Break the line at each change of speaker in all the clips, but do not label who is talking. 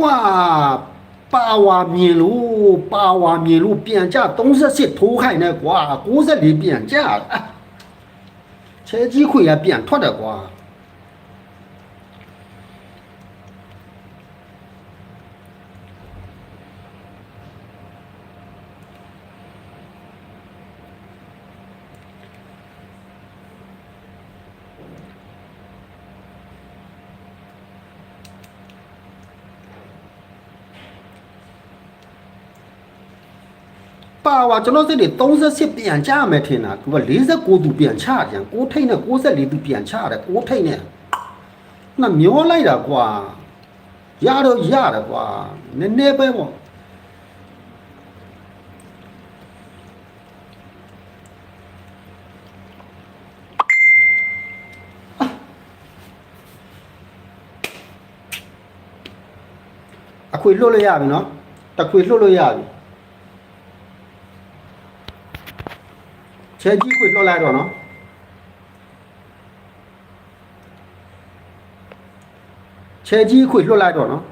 ကွာပါဝါမြင်လို့ပါဝါမြင်လို့ပြန်ကြ38ထိုးခိုင်းတယ်ကွာ94ပြန်ကြအာချဲကြီးခွေကပြန်ထွက်တယ်ကွာ ပါဝါကျွန်တော်စိတ်တွေ38ပြန်ကြမယ်ထင်တာသူက49သူပြန်ချပြန်6ထိတ်နဲ့64သူပြန်ချတယ်6ထိတ်နဲ့နှမျောလိုက်တာကွာရတော့ရတယ်ကွာနည်းနည်းပဲပေါ့အခွေလွတ်လို့ရပြီနော်တခွေလွတ်လို့ရပြီ ချဲကြီးခွေလွှတ်လိုက်တော့နော်ချဲကြီးခွေလွှတ်လိုက်တော့နော်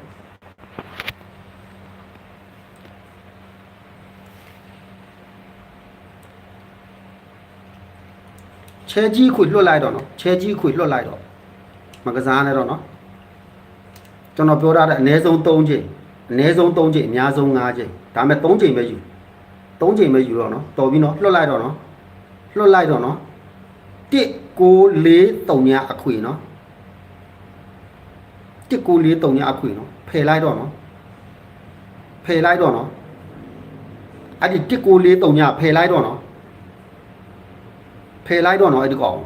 ချဲကြီးခွေလွှတ်လိုက်တော့နော်ချဲကြီးခွေလွှတ်လိုက်တော့မကစားနဲ့တော့နော်ကျွန်တော်ပြောထားတဲ့အနည်းဆုံး3ချိန်အနည်းဆုံး3ချိန်အများဆုံး5ချိန်ဒါပေမဲ့3ချိန်ပဲယူ3ချိန်ပဲယူတော့နော်တော်ပြီနော်လွှတ်လိုက်တော့နော် လွတ်လိုက်တော့နော်1943ညအခွေနော်1943ညအခွေနော်ဖယ်လိုက်တော့နော်ဖယ်လိုက်တော့နော်အဲ့ဒီ1943ညဖယ်လိုက်တော့နော်ဖယ်လိုက်တော့နော်အဲ့ဒီကောင်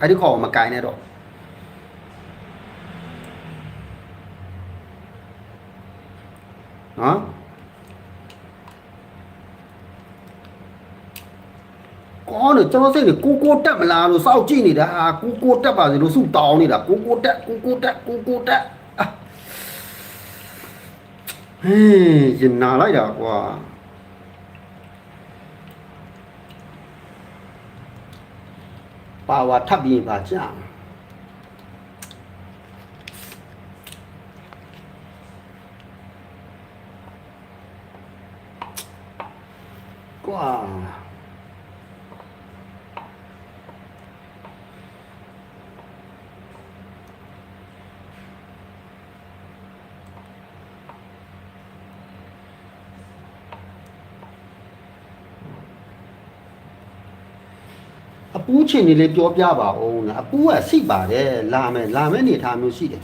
အဲ့ဒီကောင်မကင်နဲ့တော့နော် ကောတယ်ကျွန်တော်စိတ်ကိုကိုတက်မလားလို့စောက်ကြည့်နေတာကိုကိုတက်ပါစေလို့စုတောင်းနေတာကိုကိုတက်ကိုကိုတက်ကိုကိုတက်အာဟေးရင်နာလိုက်တာကွာပါဝါထပ်ပြီးပါကြာကွာ အပူးချင်နေလေးပြောပြပါဦးလားအပူးကစိတ်ပါတယ်လာမယ်လာမယ်အနေထားမျိုးရှိတယ်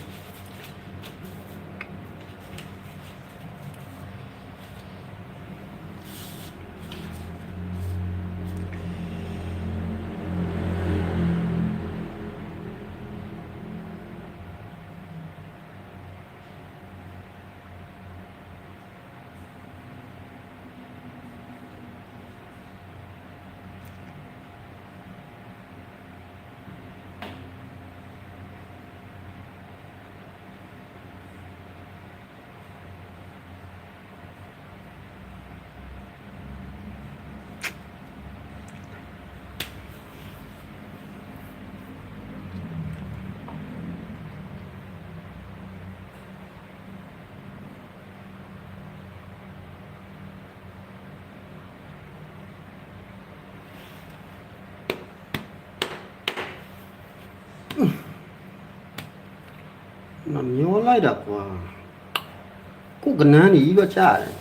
မမျောလိုက်တာကွာကိုကနန်းကြီးပဲကြားတယ်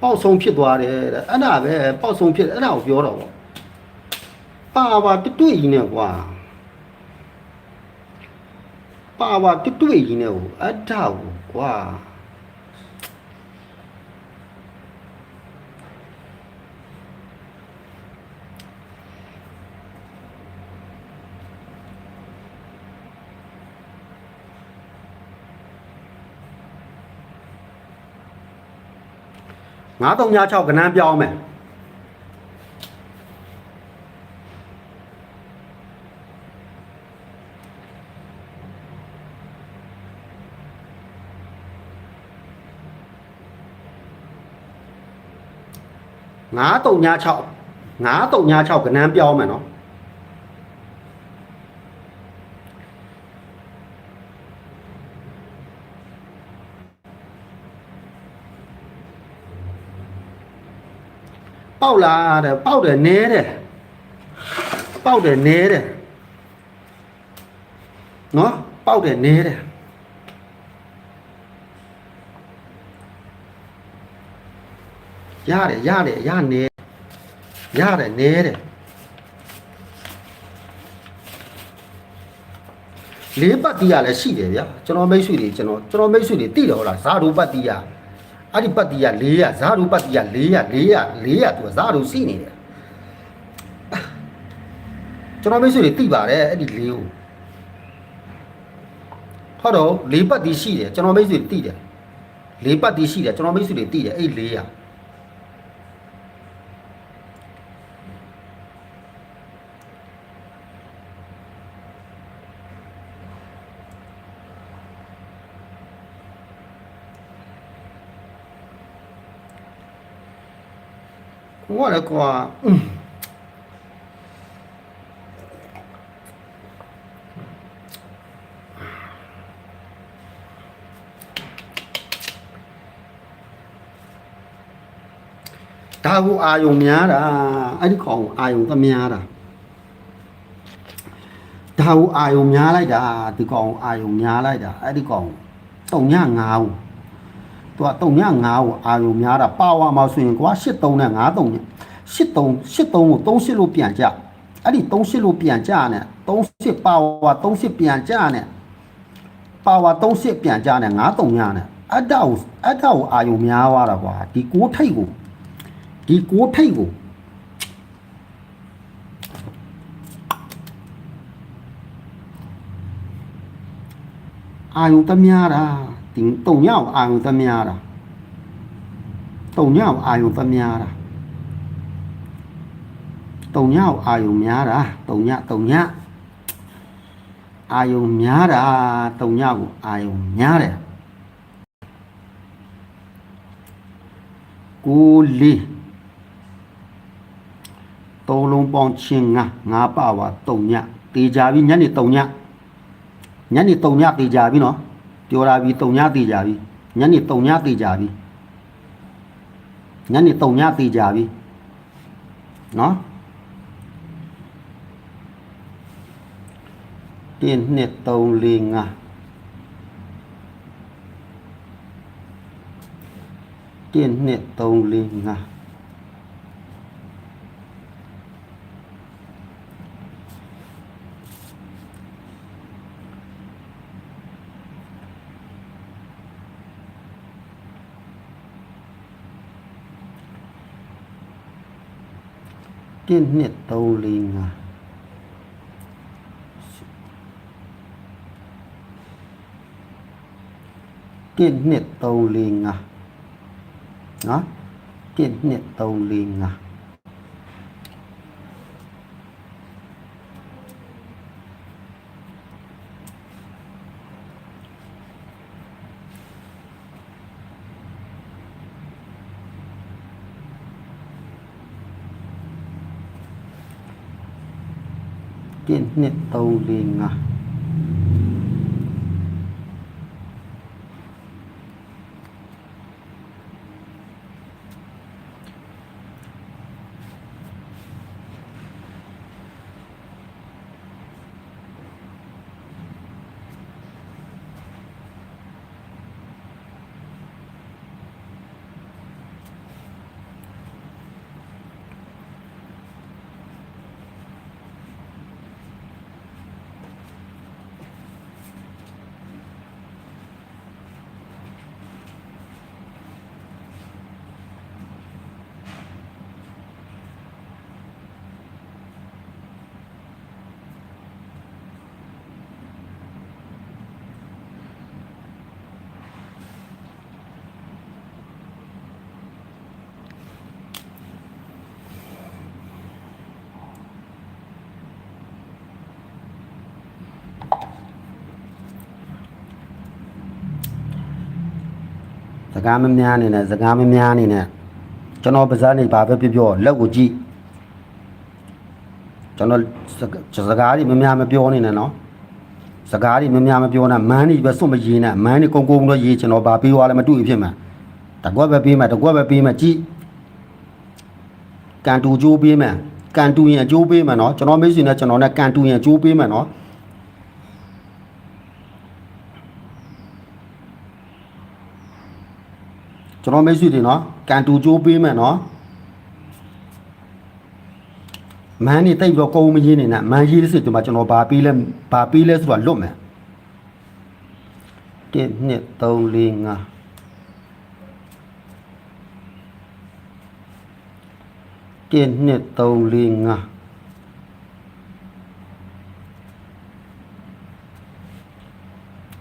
ပေါက်ဆုံးဖြစ်သွားတယ်တဲ့အဲ့ဒါပဲပေါက်ဆုံးဖြစ်အဲ့ဒါကိုပြောတော့ပေါ့ပါပါတွေ့တွေ့ကြီးနဲ့ကွာ ပါပါတွေ့တွေ့ကြီးနဲ့ဟိုအထောက်ကွာ9396ကနန်းပြောင်းမယ် 936 936ကနန်းပြောင်းမယ်နော်ပေါက်လာတဲ့ပေါက်တယ်နဲတယ်ပေါက်တယ်နဲတယ်နော်ပေါက်တယ်နဲတယ် ရတယ်ရတယ်ရနေရတယ်နဲတယ်လေးပတ်တီးရလည်းရှိတယ်ဗျာကျွန်တော်မိတ်ဆွေတွေကျွန်တော်ကျွန်တော်မိတ်ဆွေတွေတိတယ်ဟုတ်လားဇာဒူပတ်တီးရအဲ့ဒီပတ်တီးရ400ဇာဒူပတ်တီးရ400 400 400သူကဇာဒူစီနေတယ်ကျွန်တော်မိတ်ဆွေတွေတိပါတယ်အဲ့ဒီလေးကိုဟုတ်တော့လေးပတ်တီးရှိတယ်ကျွန်တော်မိတ်ဆွေတွေတိတယ်လေးပတ်တီးရှိတယ်ကျွန်တော်မိတ်ဆွေတွေတိတယ်အဲ့400 ဘောလည်းကွာဒါကိုအာယုံများတာအဲ့ဒီခေါင်အာယုံကများတာဒါကိုအာယုံများလိုက်တာဒီကောင်အာယုံများလိုက်တာအဲ့ဒီကောင်တုံညငါးဦး သူကတုံည9ကိုအာယုံများတာပါဝါမှာဆိုရင်ကွာ83နဲ့93ည83 83ကို38လို့ပြန်ကြအဲ့ဒီ38လို့ပြန်ကြနဲ့38ပါဝါ38ပြန်ကြနဲ့ပါဝါ38ပြန်ကြနဲ့93ညနဲ့အတ္တကိုအတ္တကိုအာယုံများသွားတာကွာဒီကိုထိတ်ကိုဒီကိုထိတ်ကိုအာယုံတများတာ ဒီတုံညကိုအာယုံတများတာတုံညကိုအာယုံတများတာတုံညကိုအာယုံများတာတုံညတုံညအာယုံများတာတုံညကိုအာယုံများတယ်ကိုလေးသုံးလုံးပေါင်းချင်းငါငါပါဝါတုံညတေချာပြီညနေတုံညညနေတုံညတေချာပြီနော် ပြောလာပြီတုံညသေးကြပြီညနေတုံညသေးကြပြီညနေတုံညသေးကြပြီနော်တင်းနှစ်3 4 5တင်းနှစ်3 4 5 တင်းနှစ်3 4 5တင်းနှစ်3 4 5နော်တ င်းနှစ်3 4 ကားမများနေနဲ့စကားမများနေနဲ့ကျွန်တော်ပါဇာနေဘာပဲပြောပြောလက်ကိုကြည့်ကျွန်တော်စစကားတွေမများမပြောနေနဲ့နော်စကားတွေမများမပြောနဲ့မန်းနေပဲစွတ်မရေးနဲ့မန်းနေကုန်းကုန်းတော့ရေးကျွန်တော်ဘာပေးသွားလဲမတွေ့ဖြစ်မှာတကွက်ပဲပေးမှာတကွက်ပဲပေးမှာကြည့်ကန်တူကြိုးပေးမှာကန်တူရင်အကျိုးပေးမှာနော်ကျွန်တော်မိတ်ဆွေနဲ့ကျွန်တော်နဲ့ကန်တူရင်အကျိုးပေးမှာနော် ကျွန်တော်မိတ်ဆွေတွေနော်ကန်တူကြိုးပေးမှာနော်မန်းနေတိတ်ပြီးတော့ကုန်းမရေးနေနဲ့မန်းရေးစစ်ကျွန်မကျွန်တော်ဘာပေးလဲဘာပေးလဲဆိုတော့လွတ်မယ်1 2 3 4 5 1 2 3 4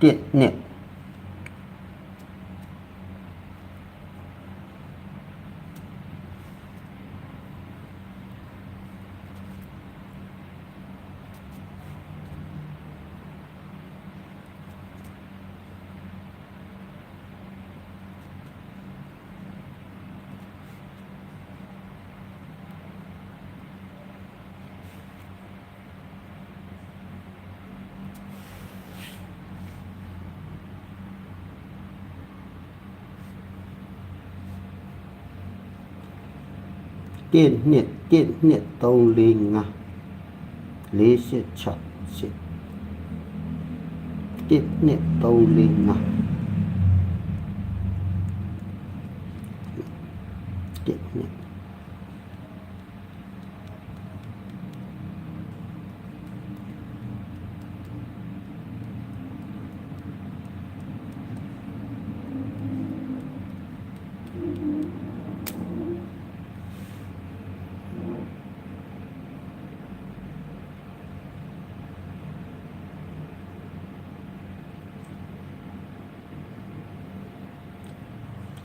51 2တ စ်နှစ်တစ်နှစ်3 4 5 4 6 6တစ်နှစ်3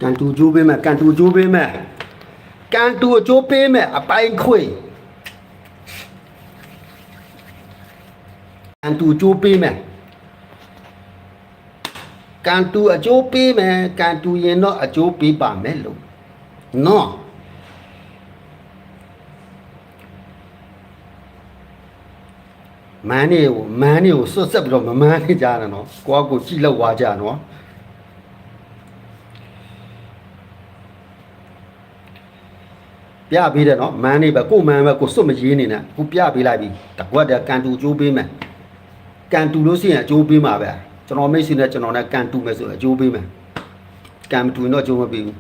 ကန်တူကျိုးပေးမယ်ကန်တူကျိုးပေးမယ်ကန်တူအကျိုးပေးမယ်အပိုင်ခွေကန်တူကျိုးပေးမယ်ကန်တူအကျိုးပေးမယ်ကန်တူရင်တော့အကျိုးပေးပါမယ်လို့နော်မန်းနေကိုမန်းနေကိုဆွတ်ဆက်ပြီးတော့မမန်းနေကြတာနော်ကိုကကိုကြည့်လောက်သွားကြနော် ပြပေးတယ်နော်မန်းနေပဲကိုမန်းပဲကိုစွတ်မရေးနေနဲ့ကိုပြပေးလိုက်ပြီတကွက်တည်းကန်တူကျိုးပေးမယ်ကန်တူလို့ရှိရင်အကျိုးပေးမှာပဲကျွန်တော်မိတ်ဆွေနဲ့ကျွန်တော်နဲ့ကန်တူမယ်ဆိုအကျိုးပေးမယ်ကန်မတူရင်တော့အကျိုးမပေးဘူး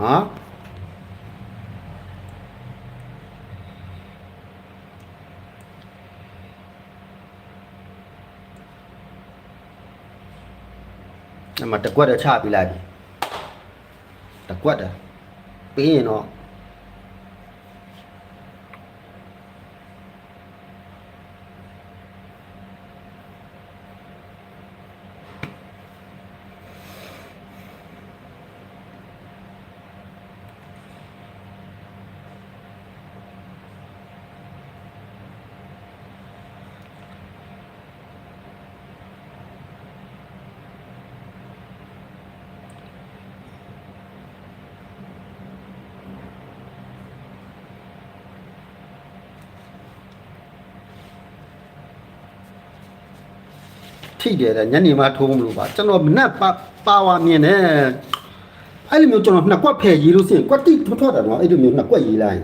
နော် 那么တကွက်တည်းချပေးလိုက်ပြီတကွက်တည်းပေးရင်တော့ ထိတယ်တဲ့ညနေမှထိုးမလို့ပါကျွန်တော်မနဲ့ပါပါဝါမြင်တယ်အဲ့လိုမျိုးကျွန်တော်နှစ်ကွက်ဖယ်ရေးလို့ရှိရင်ကွက်တိထွက်ထွက်တယ်နော်အဲ့လိုမျိုးနှစ်ကွက်ရေးလိုက်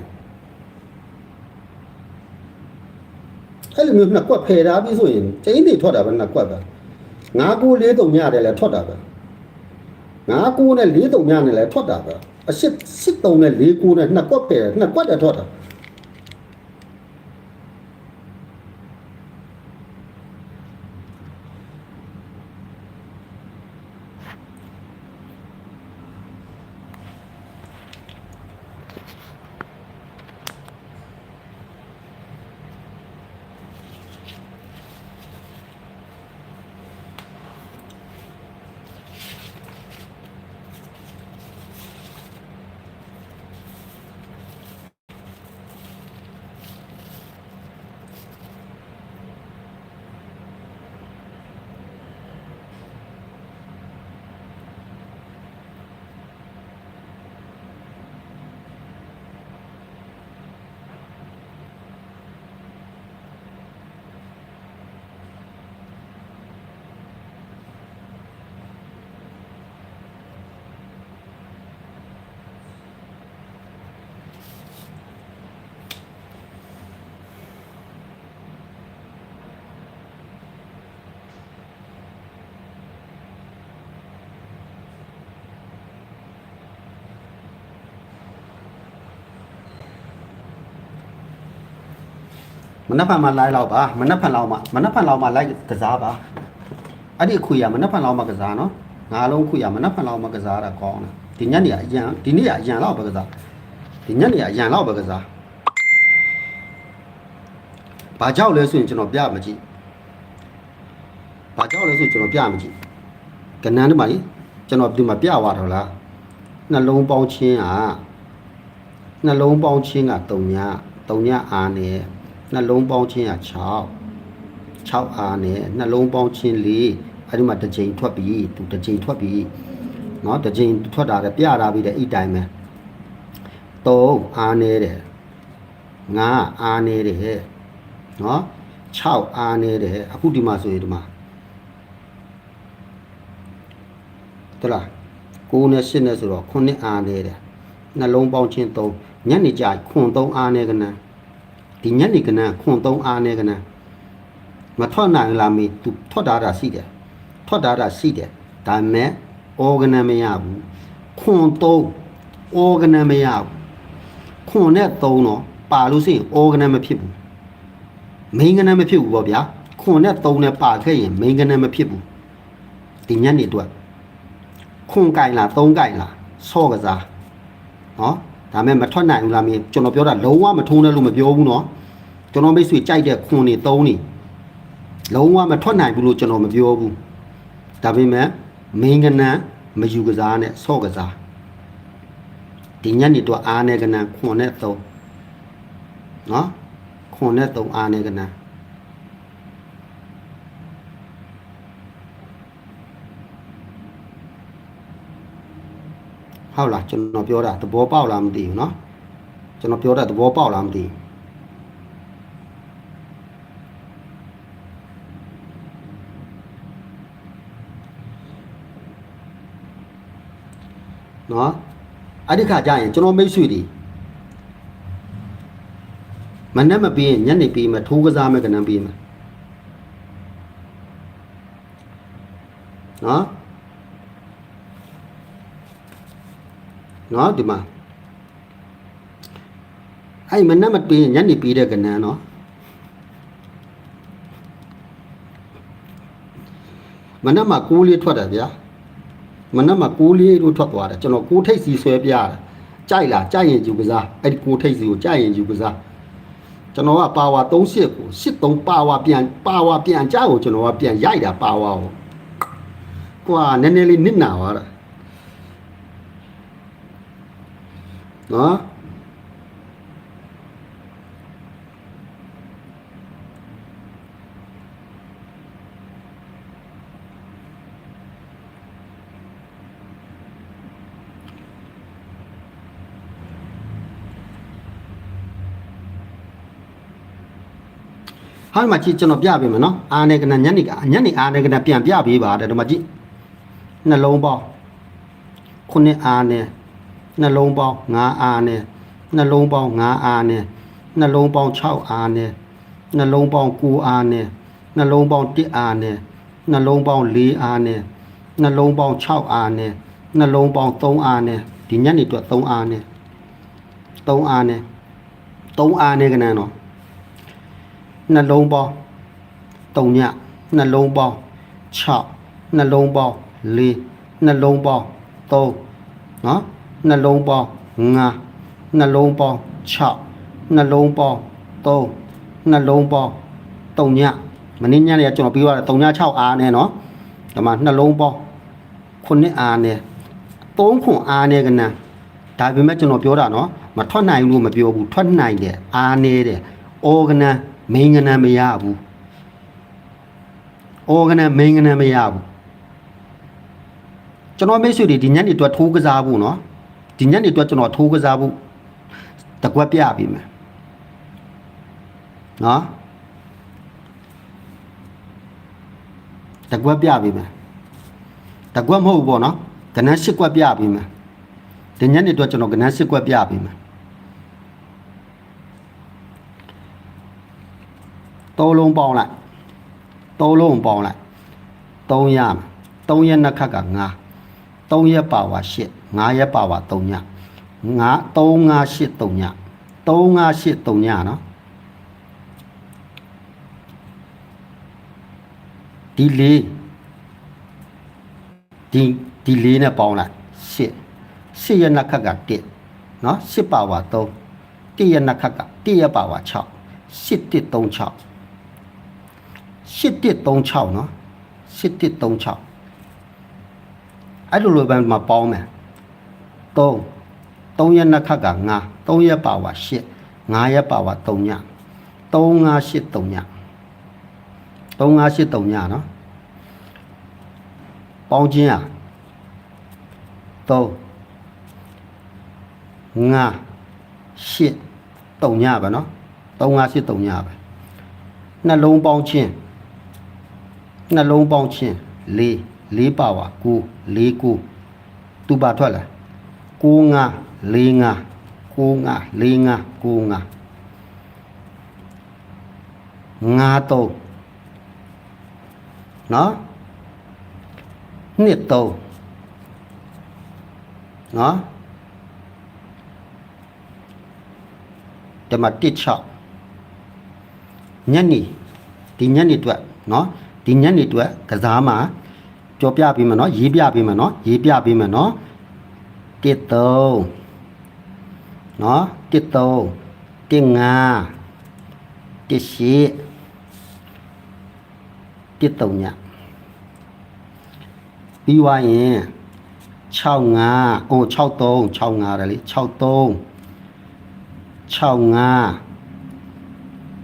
အဲ့လိုမျိုးနှစ်ကွက်ဖယ်ထားပြီးဆိုရင်ကျင်းတွေထွက်တာပဲနှစ်ကွက်ပဲငါးကိုလေးတုံညတယ်လည်းထွက်တာပဲငါးကိုနဲ့လေးတုံညနဲ့လည်းထွက်တာပဲအရှစ်စစ်တုံနဲ့လေးကိုနဲ့နှစ်ကွက်ဖယ်နှစ်ကွက်တည်းထွက်တာ နက်ဖြန်မှလိုက်တော့ပါမနက်ဖြန်လောက်မှမနက်ဖြန်လောက်မှလိုက်ကစားပါအဲ့ဒီအခွေရမနက်ဖြန်လောက်မှကစားနော်ငါလုံးအခွေရမနက်ဖြန်လောက်မှကစားတာကောင်းတယ်ဒီညနေကအရန်ဒီနေ့ကအရန်လောက်ပဲကစားဒီညနေကအရန်လောက်ပဲကစားဘာကြောက်လဲဆိုရင်ကျွန်တော်ပြမကြည့်ဘာကြောက်လဲဆိုရင်ကျွန်တော်ပြမကြည့်ကနန်းဒီမှာလေကျွန်တော်ဒီမှာပြသွားတော့လားနှလုံးပေါင်းချင်းကနှလုံးပေါင်းချင်းက3ည3ညအားနဲ့ နှလုံးပေါင်းချင်းက6 6အားနဲ့နှလုံးပေါင်းချင်း4အဲ့ဒီမှာတစ်ချိန်ထွက်ပြီသူတစ်ချိန်ထွက်ပြီเนาะတစ်ချိန်ထွက်တာလည်းပြတာပြီးတဲ့အဲ့တိုင်းပဲ3အားနဲ့တယ်5အားနဲ့တယ်เนาะ6အားနဲ့တယ်အခုဒီမှာဆိုရင်ဒီမှာတလား9နဲ့10နဲ့ဆိုတော့9အားနဲ့တယ်နှလုံးပေါင်းချင်း3ညနေကြခွန်3အားနဲ့ကနန်း ဒီညနေကနန်းခွန်3အားနဲ့ကနန်းမထွက်နိုင်လားမေးသူထွက်တာတာရှိတယ်ထွက်တာတာရှိတယ်ဒါပေမဲ့ organ မရဘူးခွန်3 organ မရဘူးခွန်နဲ့3တော့ပါလို့ရှိရင် organ မဖြစ်ဘူးမိန်းကနန်းမဖြစ်ဘူးပေါ့ဗျာခွန်နဲ့3နဲ့ပါခဲ့ရင်မိန်းကနန်းမဖြစ်ဘူးဒီညနေအတွက်ခွန်ကြိုင်လား3ကြိုင်လားဆော့ကစားနော် ဒါမဲ့မထွက်နိုင်ဘူးလားမင်းကျွန်တော်ပြောတာလုံးဝမထုံးတယ်လို့မပြောဘူးနော်ကျွန်တော်မိတ်ဆွေကြိုက်တဲ့ခွန်နေ3နေလုံးဝမထွက်နိုင်ဘူးလို့ကျွန်တော်မပြောဘူးဒါပေမဲ့မိန်းကနန်းမယူကစားနဲ့ဆော့ကစားဒီညနေတော့အားနဲ့ကနန်းခွန်နဲ့3နော်ခွန်နဲ့3အားနဲ့ကနန်း ဟုတ်လားကျွန်တော်ပြောတာသဘောပေါက်လားမသိဘူးเนาะကျွန်တော်ပြောတာသဘောပေါက်လားမသိဘူးเนาะအဲ့ဒီခါကျရင်ကျွန်တော်မိတ်ဆွေတွေမနဲ့မပြီးရင်ညနေပြီးမှထိုးကစားမယ်ကနန်းပြီးမယ် နော်ဒီမှာအဲ့မနဲ့မပြီးရင်ညနေပြီးတဲ့ကနန်းနော်မနဲ့မှာကိုးလေးထွက်တယ်ဗျာမနဲ့မှာကိုးလေးတို့ထွက်သွားတယ်ကျွန်တော်ကိုးထိတ်စီဆွဲပြရတယ်ကြိုက်လားကြိုက်ရင်ယူကစားအဲ့ဒီကိုးထိတ်စီကိုကြိုက်ရင်ယူကစားကျွန်တော်ကပါဝါ38ကို83ပါဝါပြန်ပါဝါပြန်ကြကိုကျွန်တော်ကပြန်ရိုက်တာပါဝါကိုကွာနည်းနည်းလေးနစ်နာသွားတာ နော်ဟာဒီမှာကြည့်ကျွန်တော်ပြပေးမယ်နော်အာနေကနညနေကညနေအာနေကနပြန်ပြပေးပါတယ်ဒီမှာကြည့်နှလုံးပေါင်းခုနှစ်အာနေ နှလုံးပေါင်း9အားနဲ့နှလုံးပေါင်း9အားနဲ့နှလုံးပေါင်း6အားနဲ့နှလုံးပေါင်း9အားနဲ့နှလုံးပေါင်း1အားနဲ့နှလုံးပေါင်း4အားနဲ့နှလုံးပေါင်း6အားနဲ့နှလုံးပေါင်း3အားနဲ့ဒီညနေအတွက်3အားနဲ့3အားနဲ့3အားနဲ့ကနန်းတော့နှလုံးပေါင်း3ညနှလုံးပေါင်း6နှလုံးပေါင်း4နှလုံးပေါင်း3နော် နှလုံးပေါင်း5နှလုံးပေါင်း6နှလုံးပေါင်း3နှလုံးပေါင်း3ညမင်းညနေကကျွန်တော်ပြီးသွားတယ်3ည6အားနဲ့နော်ဒီမှာနှလုံးပေါင်း9အားနဲ့3ခွန်အားနဲ့ကနန်းဒါပေမဲ့ကျွန်တော်ပြောတာနော်မထွက်နိုင်လို့မပြောဘူးထွက်နိုင်တယ်အားနဲ့တယ်အော်ဂနန်မိန်ဂနန်မရဘူးအော်ဂနန်မိန်ဂနန်မရဘူးကျွန်တော်မိတ်ဆွေတွေဒီညနေတော့ထိုးကစားဖို့နော် ဒီညနေတော့ကျွန်တော်ထိုးကစားဖို့တကွက်ပြပြီမယ်နော်တကွက်ပြပြီမယ်တကွက်မဟုတ်ဘူးပေါ့နော်ကနန်း၈ကွက်ပြပြီမယ်ဒီညနေတော့ကျွန်တော်ကနန်း၈ကွက်ပြပြီမယ်သုံးလုံးပေါင်းလိုက်သုံးလုံးပေါင်းလိုက်3ရမယ်3ရက်နှစ်ခတ်က9 3ရက်ပါဝါ8 5ရက်ပါဝါ3ည9 358 3ည358 3ညနော်ဒီလေးဒီဒီလေးနဲ့ပေါင်းလိုက်8 8ရက်နှစ်ခက်က1နော်8ပါဝါ3 1ရက်နှစ်ခက်က1ရက်ပါဝါ6 8136 8136နော်8136 အဲ့လိုလိုပဲမှာပေါင်းမယ်3 3ရဲ့နှစ်ခက်က9 3ရဲ့ပါဝါ8 9ရဲ့ပါဝါ3ည3 5 8 3ည3583ညနော်ပေါင်းခြင်းอ่ะ3 5 8 3ညပဲနော်3583ညပဲနှလုံးပေါင်းခြင်းနှလုံးပေါင်းခြင်း4 4ပါဝါ9 4 9သူပါထွက်လာ9 5 4 5 9 5 4 5 9 5 5 3နော်နှစ်သုံးနော်ဒီမှာတစ်ချောက်ညနေဒီညနေအတွက်နော်ဒီညနေအတွ က်ကစားမှာကြောပြပေးမယ်နော်ရေးပြပေးမယ်နော်ရေးပြပေးမယ်နော်တစ်သုံးနော်တစ်သုံးတစ်ငါတစ်ရှိတစ်သုံးညပြီးွားရင်65အို63 65တယ်လေ63 65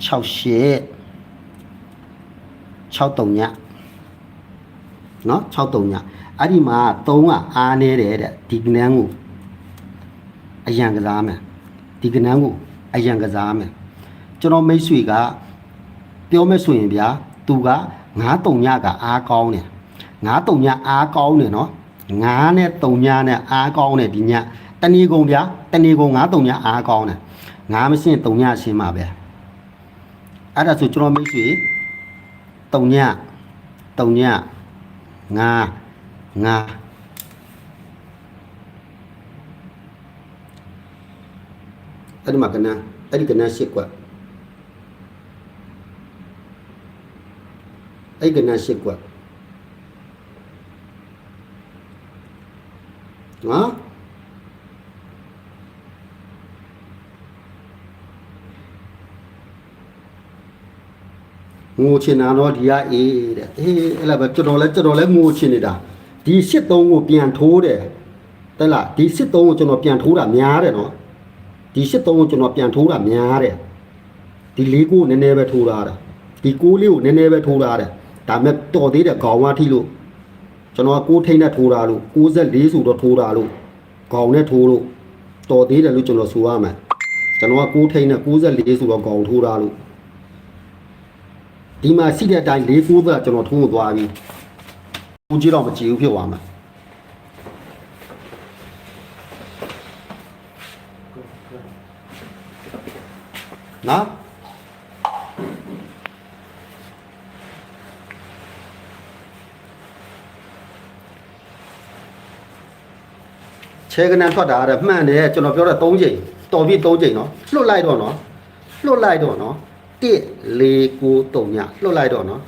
68 63ည နော်63ညအဲ့ဒီမှာ3ကအားနေတယ်တဲ့ဒီကနန်းကိုအရန်ကစားမယ်ဒီကနန်းကိုအရန်ကစားမယ်ကျွန်တော်မိတ်ဆွေကပြောမယ်ဆိုရင်ဗျာသူက9-3ညကအားကောင်းတယ်9-3ညအားကောင်းတယ်နော်9နဲ့3ညနဲ့အားကောင်းတယ်ဒီညတဏီကုံဗျာတဏီကုံ9-3ညအားကောင်းတယ်9မရှင်း3ညရှင်းပါပဲအဲ့ဒါဆိုကျွန်တော်မိတ်ဆွေ3ည3ည 9 9အဲ့ဒီမှာကနန်းအဲ့ဒီကနန်းရှစ်ကွက်အဲ့ဒီကနန်းရှစ်ကွက်နော် ငိုချင်တာတော့ဒီကအေးတဲ့အေးအဲ့လားပဲကျွန်တော်လဲကျွန်တော်လဲငိုချင်နေတာဒီစစ်သုံးကိုပြန်ထိုးတယ်တဲ့လားဒီစစ်သုံးကိုကျွန်တော်ပြန်ထိုးတာများတယ်နော်ဒီစစ်သုံးကိုကျွန်တော်ပြန်ထိုးတာများတယ်ဒီလေးကိုနည်းနည်းပဲထိုးတာတဲ့ဒီကိုလေးကိုနည်းနည်းပဲထိုးတာတဲ့ဒါမဲ့တော်သေးတယ်ခေါင်းဝါထိလို့ကျွန်တော်ကကိုးထိန်နဲ့ထိုးတာလို့64ဆိုတော့ထိုးတာလို့ခေါင်းနဲ့ထိုးလို့တော်သေးတယ်လို့ကျွန်တော်ဆိုရမယ်ကျွန်တော်ကကိုးထိန်နဲ့64ဆိုတော့ခေါင်းထိုးတာလို့ ဒီမှာရှိတဲ့အတိုင်း၄၉ကကျွန်တော်ထုံးသွားပြီ။ဘူးကြီးတော့မကြည့်ဘူးဖြစ်သွားမှာ။နော်ခြေကနန်ထွက်တာအဲ့မှန်တယ်ကျွန်တော်ပြောတာ၃ချိန်တော်ပြီ၃ချိန်နော်လွတ်လိုက်တော့နော်လွတ်လိုက်တော့နော် 1 4 9 3ညလွတ်လိုက်တော့နော်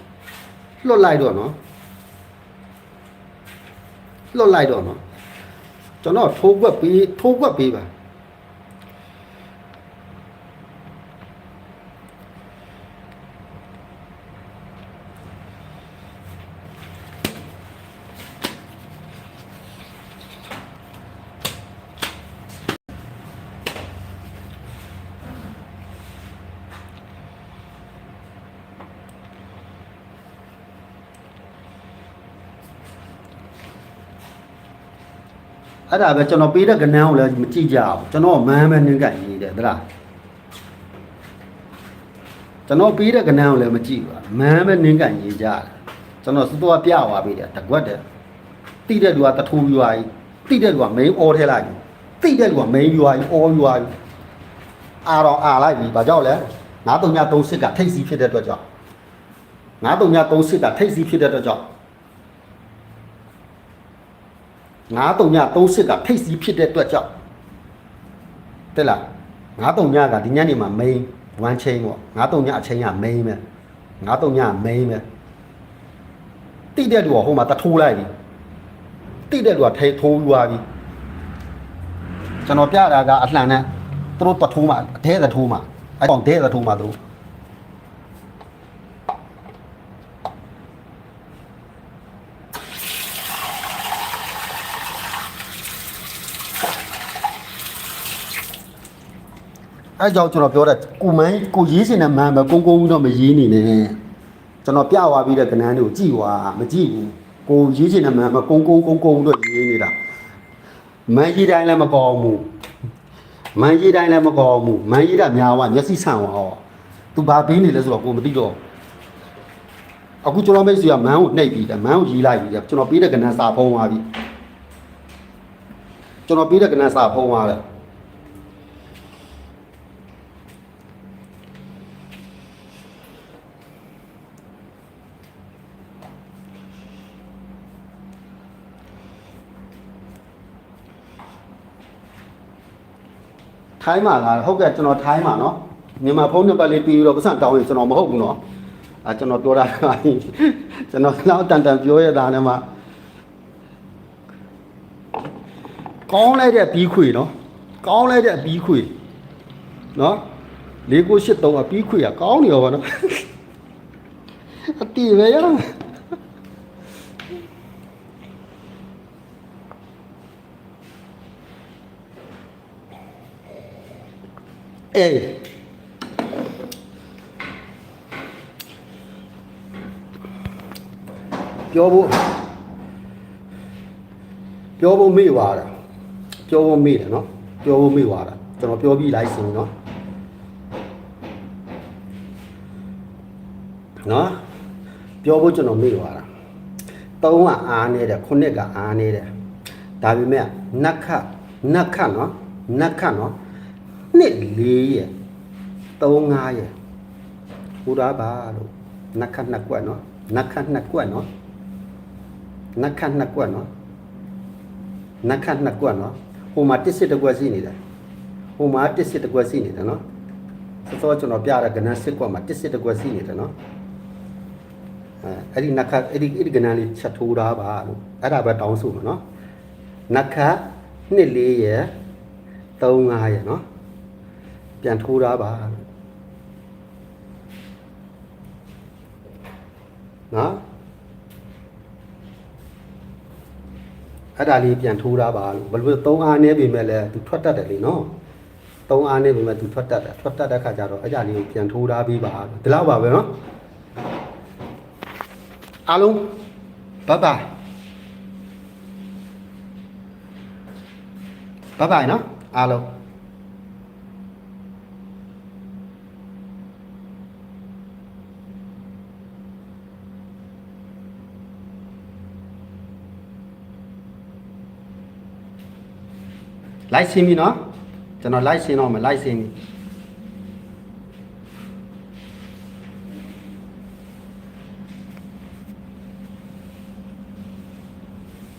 လွတ်လိုက်တော့နော်လွတ်လိုက်တော့နော်ကျွန်တော်ထိုးကွက်ပြီးထိုးကွက်ပြီးပါ အဲ့ဒါပဲကျွန်တော်ပေးတဲ့ကနန်းကိုလည်းမကြည့်ကြဘူးကျွန်တော်မန်းပဲနင်းကင်နေတယ်သလားကျွန်တော်ပေးတဲ့ကနန်းကိုလည်းမကြည့်ဘူးမန်းပဲနင်းကင်နေကြတယ်ကျွန်တော်စသွားပြသွားပေးတယ်တကွက်တယ်တိတဲ့လူကတထိုးရွာကြီးတိတဲ့လူက main အော်ထဲလိုက်တိတဲ့လူက main ရွာကြီးအော်ရွာကြီးအာတော့အာလိုက်ပြီဘာကြောင့်လဲ9336ကထိတ်စီးဖြစ်တဲ့အတွက်ကြောင့်9336ကထိတ်စီးဖြစ်တဲ့အတွက်ကြောင့် 9 3ည30ကထိတ်စီးဖြစ်တဲ့အတွက်ကြောင့်တဲ့လား9 3ညကဒီညနေမှာ main one chain ပေါ့9 3ညအချိန်က main ပဲ9 3ည main ပဲတိတဲ့လူကဟိုမှာတထိုးလိုက်ပြီတိတဲ့လူကထဲထိုးယူသွားပြီကျွန်တော်ပြတာကအလှန်နဲ့သူတို့တထိုးမှာအထဲတထိုးမှာအဲ့ကောင်တဲတထိုးမှာသူတို့ အဲကြောင့်ကျွန်တော်ပြောတဲ့ကိုမိုင်းကိုရေးစင်တဲ့မန်ပဲကုန်းကုန်းတော့မရေးနေနဲ့ကျွန်တော်ပြသွားပြီးတဲ့ကဏ္ဍတွေကိုကြည့်သွားမကြည့်ဘူးကိုရေးစင်တဲ့မန်ပဲကုန်းကုန်းကုန်းကုန်းတော့ရေးနေတာမန်ကြီးတိုင်းလည်းမကောင်းဘူးမန်ကြီးတိုင်းလည်းမကောင်းဘူးမန်ကြီးတာများသွားမျက်စိဆန့်သွားအောင်သူဘာပေးနေလဲဆိုတော့ကိုမသိတော့အခုကျွန်တော်မိတ်ဆွေကမန်ကိုနှိပ်ပြီးတယ်မန်ကိုရေးလိုက်ပြီးတယ်ကျွန်တော်ပေးတဲ့ကဏ္ဍစာဖုံးသွားပြီကျွန်တော်ပေးတဲ့ကဏ္ဍစာဖုံးသွားတယ် ထိုင်းမှာလားဟုတ်ကဲ့ကျွန်တော်ထိုင်းမှာနော်မြန်မာဖုန်းနံပါတ်လေးပြီးတော့ပတ်စံတောင်းရင်ကျွန်တော်မဟုတ်ဘူးနော်အဲကျွန်တော်ပြောတာကကျွန်တော်တော့တန်တန်ပြောရတာနဲ့မှကောင်းလိုက်တဲ့ဘီးခွေနော်ကောင်းလိုက်တဲ့ဘီးခွေနော်4983အဘီးခွေကကောင်းနေရောဗောနော်အတီးပဲရ အောင်အေးပြောဖို့ပြောဖို့မေ့သွားတာပြောဖို့မေ့တယ်နော်ပြောဖို့မေ့သွားတာကျွန်တော်ပြောပြီးလိုက်စင်နော်နော်ပြောဖို့ကျွန်တော်မေ့သွားတာသုံးကအားနေတယ်ခုနှစ်ကအားနေတယ်ဒါပေမဲ့နတ်ခတ်နတ်ခတ်နော်နတ်ခတ်နော် နှစ်လေးရဲ့သုံးငါးရဲ့ဟူတာပါလို့နတ်ခတ်နှစ်ကွက်နော်နတ်ခတ်နှစ်ကွက်နော်နက်ခတ်နှစ်ကွက်နော်နက်ခတ်နှစ်ကွက်နော်ဟိုမှာတစ်စစ်တစ်ကွက်ရှိနေတယ်ဟိုမှာတစ်စစ်တစ်ကွက်ရှိနေတယ်နော်စောစောကျွန်တော်ပြတဲ့ကဏ္ဍစစ်ကွက်မှာတစ်စစ်တစ်ကွက်ရှိနေတယ်နော်အဲအဲ့ဒီနက်ခတ်အဲ့ဒီအဲ့ဒီကဏ္ဍလေးချက်ထိုးတာပါလို့အဲ့ဒါပဲတောင်းဆိုမှာနော်နက်ခတ်နှစ်လေးရယ်သုံးငါးရယ်နော် ပြန်ထိုးတာပါလို့နော်အဲ့ဒါလေးပြန်ထိုးတာပါလို့ဘယ်လိုသုံးအားနေပြီမဲ့လဲသူထွက်တတ်တယ်လေနော်သုံးအားနေပြီမဲ့သူထွက်တတ်တယ်ထွက်တတ်တဲ့ခါကျတော့အဲ့ဒါလေးကိုပြန်ထိုးထားပြီးပါလို့ဒီလောက်ပါပဲနော်အားလုံးဘိုင်ဘိုင်ဘိုင်ဘိုင်နော်အားလုံး လိုက်ရှင်းပြီနော်ကျွန်တော်လိုက်ရှင်းတော့မယ်လိုက်ရှင်းပြီ